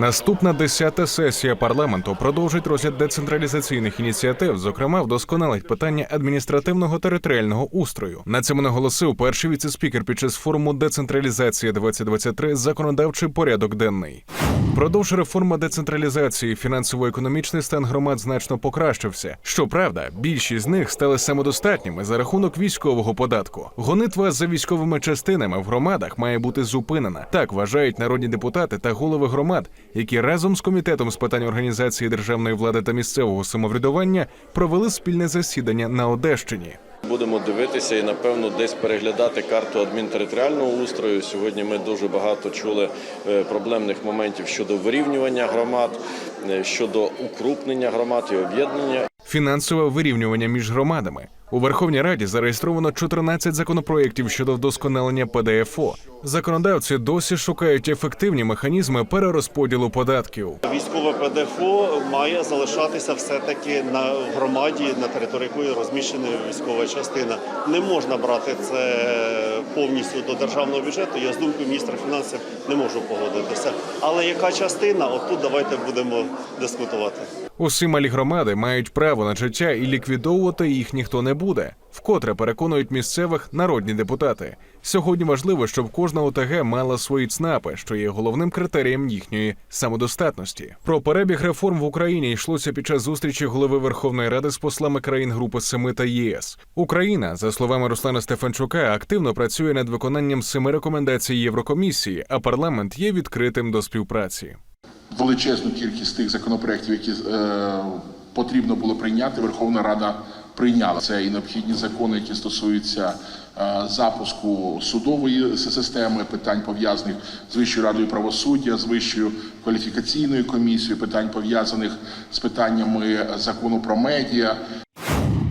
Наступна десята сесія парламенту продовжить розгляд децентралізаційних ініціатив, зокрема вдосконалить питання адміністративного територіального устрою. На цьому наголосив перший віцеспікер під час форуму децентралізація 2023 законодавчий порядок денний. Продовж реформи децентралізації фінансово-економічний стан громад значно покращився. Щоправда, більшість з них стали самодостатніми за рахунок військового податку. Гонитва за військовими частинами в громадах має бути зупинена. Так вважають народні депутати та голови громад, які разом з комітетом з питань організації державної влади та місцевого самоврядування провели спільне засідання на Одещині. Будемо дивитися і напевно десь переглядати карту адмінтериторіального устрою. Сьогодні ми дуже багато чули е, проблемних моментів щодо вирівнювання громад, е, щодо укрупнення громад і об'єднання. Фінансове вирівнювання між громадами. У Верховній Раді зареєстровано 14 законопроєктів щодо вдосконалення ПДФО. Законодавці досі шукають ефективні механізми перерозподілу податків. Військове ПДФО має залишатися все-таки на громаді, на території якої розміщена військова частина. Не можна брати це повністю до державного бюджету. Я з думкою міністра фінансів не можу погодитися. Але яка частина? Отут давайте будемо дискутувати. Усі малі громади мають право на життя і ліквідовувати їх ніхто не буде. Вкотре переконують місцевих народні депутати. Сьогодні важливо, щоб кожна ОТГ мала свої ЦНАПи, що є головним критерієм їхньої самодостатності. Про перебіг реформ в Україні йшлося під час зустрічі голови Верховної Ради з послами країн Групи Семи та ЄС. Україна, за словами Руслана Стефанчука, активно працює над виконанням семи рекомендацій Єврокомісії, а парламент є відкритим до співпраці. Величезну кількість тих законопроєктів, які е, потрібно було прийняти, Верховна Рада прийняла. Це і необхідні закони, які стосуються е, запуску судової системи, питань пов'язаних з Вищою радою правосуддя, з Вищою кваліфікаційною комісією, питань пов'язаних з питаннями закону про медіа.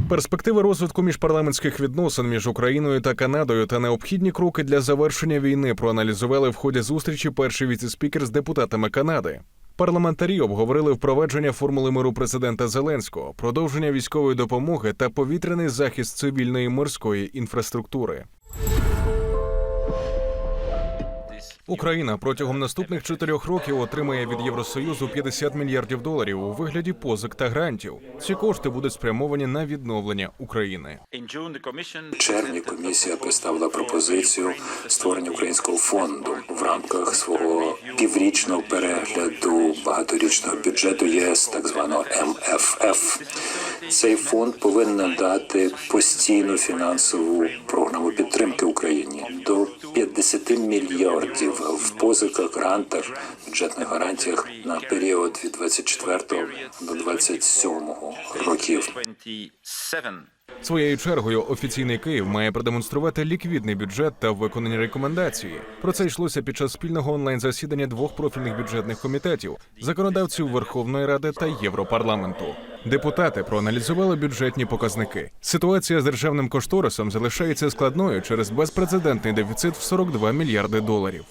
Перспективи розвитку міжпарламентських відносин між Україною та Канадою та необхідні кроки для завершення війни проаналізували в ході зустрічі перший віцеспікер з депутатами Канади. Парламентарі обговорили впровадження формули миру президента Зеленського, продовження військової допомоги та повітряний захист цивільної морської інфраструктури. Україна протягом наступних чотирьох років отримає від Євросоюзу 50 мільярдів доларів у вигляді позик та грантів. Ці кошти будуть спрямовані на відновлення України. В червні комісія представила пропозицію створення українського фонду в рамках свого піврічного перегляду багаторічного бюджету ЄС, так званого МФФ. Цей фонд повинен надати постійну фінансову програму підтримки Україні до 50 мільярдів в позиках, грантах, бюджетних гарантіях на період від 24 до 27 років. Своєю чергою офіційний Київ має продемонструвати ліквідний бюджет та виконані рекомендації. Про це йшлося під час спільного онлайн-засідання двох профільних бюджетних комітетів законодавців Верховної Ради та Європарламенту. Депутати проаналізували бюджетні показники. Ситуація з державним кошторисом залишається складною через безпрецедентний дефіцит в 42 мільярди доларів.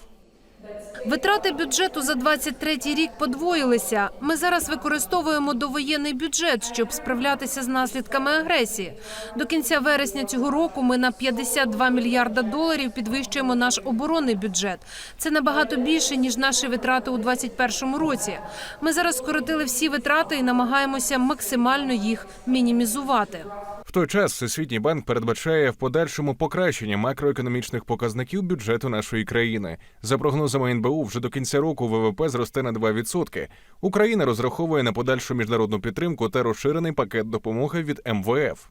Витрати бюджету за 23-й рік подвоїлися. Ми зараз використовуємо довоєнний бюджет, щоб справлятися з наслідками агресії. До кінця вересня цього року ми на 52 мільярда доларів підвищуємо наш оборонний бюджет. Це набагато більше ніж наші витрати у 2021 році. Ми зараз скоротили всі витрати і намагаємося максимально їх мінімізувати. В той час Всесвітній банк передбачає в подальшому покращення макроекономічних показників бюджету нашої країни. За прогнозами НБУ, вже до кінця року ВВП зросте на 2%. Україна розраховує на подальшу міжнародну підтримку та розширений пакет допомоги від МВФ.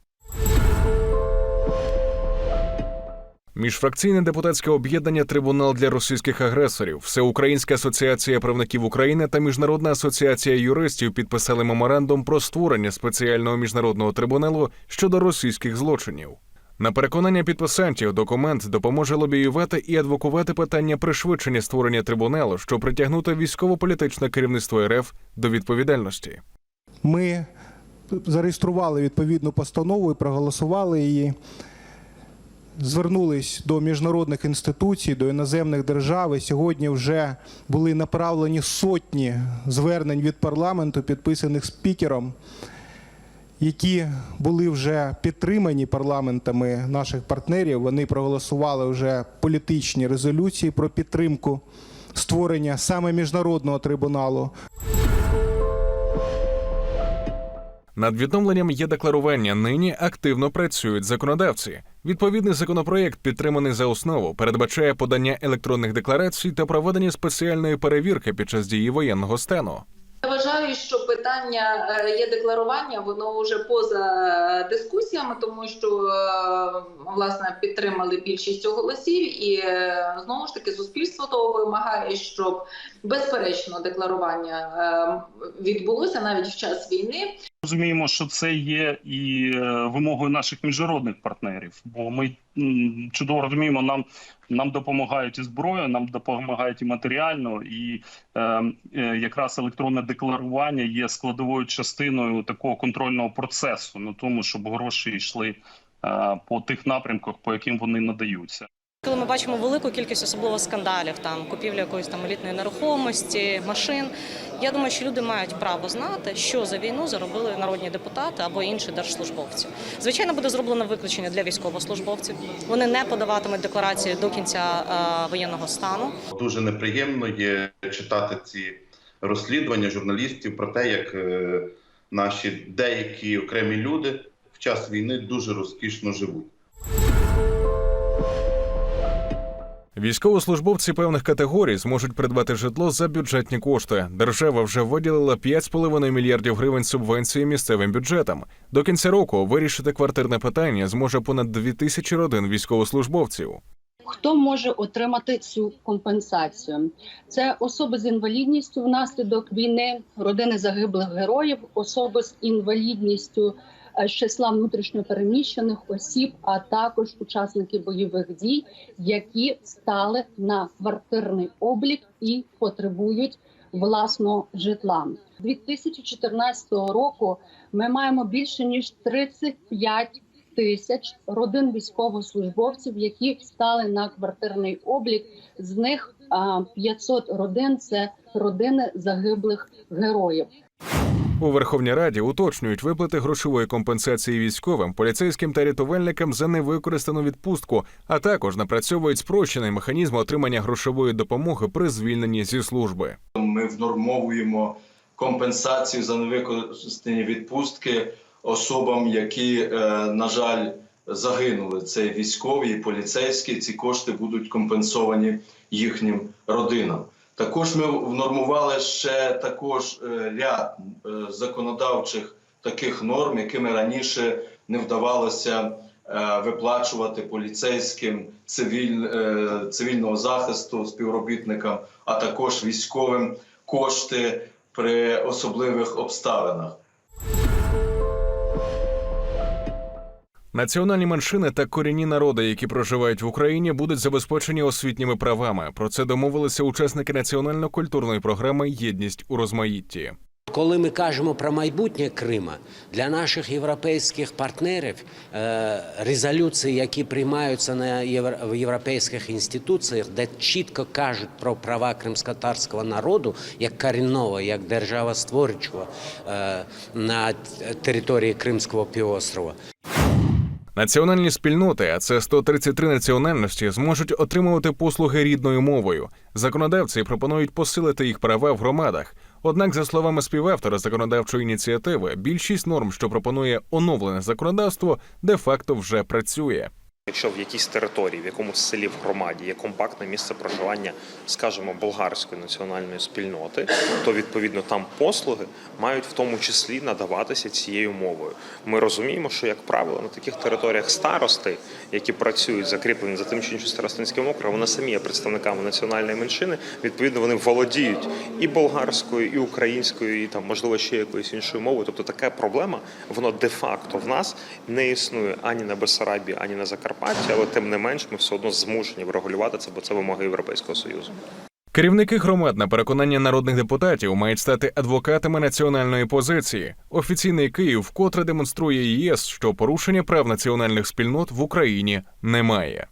Міжфракційне депутатське об'єднання Трибунал для російських агресорів, Всеукраїнська асоціація правників України та Міжнародна асоціація юристів підписали меморандум про створення спеціального міжнародного трибуналу щодо російських злочинів. На переконання підписантів документ допоможе лобіювати і адвокувати питання пришвидшення створення трибуналу, щоб притягнути військово-політичне керівництво РФ до відповідальності. Ми зареєстрували відповідну постанову і проголосували її. Звернулись до міжнародних інституцій, до іноземних держав. І сьогодні вже були направлені сотні звернень від парламенту, підписаних спікером, які були вже підтримані парламентами наших партнерів. Вони проголосували вже політичні резолюції про підтримку створення саме міжнародного трибуналу. Над відновленням є декларування. Нині активно працюють законодавці. Відповідний законопроєкт, підтриманий за основу, передбачає подання електронних декларацій та проведення спеціальної перевірки під час дії воєнного стану. Вважаю, що питання е, є декларування, воно вже поза дискусіями, тому що е, власне підтримали більшість голосів, і е, знову ж таки суспільство того вимагає, щоб безперечно декларування е, відбулося навіть в час війни. Розуміємо, що це є і е, вимогою наших міжнародних партнерів, бо ми чудово розуміємо, нам нам допомагають і зброєю, нам допомагають і матеріально, і е, е, якраз електронне декларування є складовою частиною такого контрольного процесу на тому, щоб гроші йшли е, по тих напрямках, по яким вони надаються. Коли ми бачимо велику кількість особливо скандалів, там купівля якоїсь там елітної нерухомості, машин. Я думаю, що люди мають право знати, що за війну заробили народні депутати або інші держслужбовці. Звичайно, буде зроблено виключення для військовослужбовців. Вони не подаватимуть декларації до кінця е, воєнного стану. Дуже неприємно є читати ці розслідування журналістів про те, як е, наші деякі окремі люди в час війни дуже розкішно живуть. Військовослужбовці певних категорій зможуть придбати житло за бюджетні кошти. Держава вже виділила 5,5 мільярдів гривень субвенції місцевим бюджетам. До кінця року вирішити квартирне питання зможе понад 2 тисячі родин військовослужбовців. Хто може отримати цю компенсацію? Це особи з інвалідністю внаслідок війни, родини загиблих героїв, особи з інвалідністю е, з числа внутрішньопереміщених осіб, а також учасники бойових дій, які стали на квартирний облік і потребують власного житла. 2014 року ми маємо більше ніж 35 тисяч родин військовослужбовців, які стали на квартирний облік. З них а, 500 родин це родини загиблих героїв. У Верховній Раді уточнюють виплати грошової компенсації військовим, поліцейським та рятувальникам за невикористану відпустку, а також напрацьовують спрощений механізм отримання грошової допомоги при звільненні зі служби. Ми внормовуємо компенсацію за невикористані відпустки особам, які, е, на жаль, загинули. Це військові і поліцейські. Ці кошти будуть компенсовані їхнім родинам. Також ми внормували ще також е, ряд е, законодавчих таких норм, якими раніше не вдавалося виплачувати поліцейським цивіль, цивільного захисту співробітникам, а також військовим кошти при особливих обставинах. Національні меншини та корінні народи, які проживають в Україні, будуть забезпечені освітніми правами. Про це домовилися учасники національно-культурної програми Єдність у розмаїтті. Коли ми кажемо про майбутнє Крима для наших європейських партнерів, е, резолюції, які приймаються на в європейських інституціях, де чітко кажуть про права кримськотарського народу як корінного, як держава створювачого е, на території Кримського півострова. Національні спільноти, а це 133 національності, зможуть отримувати послуги рідною мовою. Законодавці пропонують посилити їх права в громадах. Однак, за словами співавтора законодавчої ініціативи, більшість норм, що пропонує оновлене законодавство, де-факто вже працює. Якщо в якійсь території, в якомусь селі в громаді є компактне місце проживання, скажімо, болгарської національної спільноти, то відповідно там послуги мають в тому числі надаватися цією мовою. Ми розуміємо, що як правило на таких територіях старости, які працюють закріплені за тим чи іншим старостинським округом, вони самі є представниками національної меншини. Відповідно, вони володіють і болгарською, і українською, і там можливо ще якоюсь іншою мовою. Тобто така проблема, воно де-факто в нас не існує ані на Бессарабії, ані на Закарпатті, але тим не менш ми все одно змушені врегулювати це, бо це вимоги Європейського союзу. Керівники громад на переконання народних депутатів мають стати адвокатами національної позиції. Офіційний Київ вкотре демонструє ЄС, що порушення прав національних спільнот в Україні немає.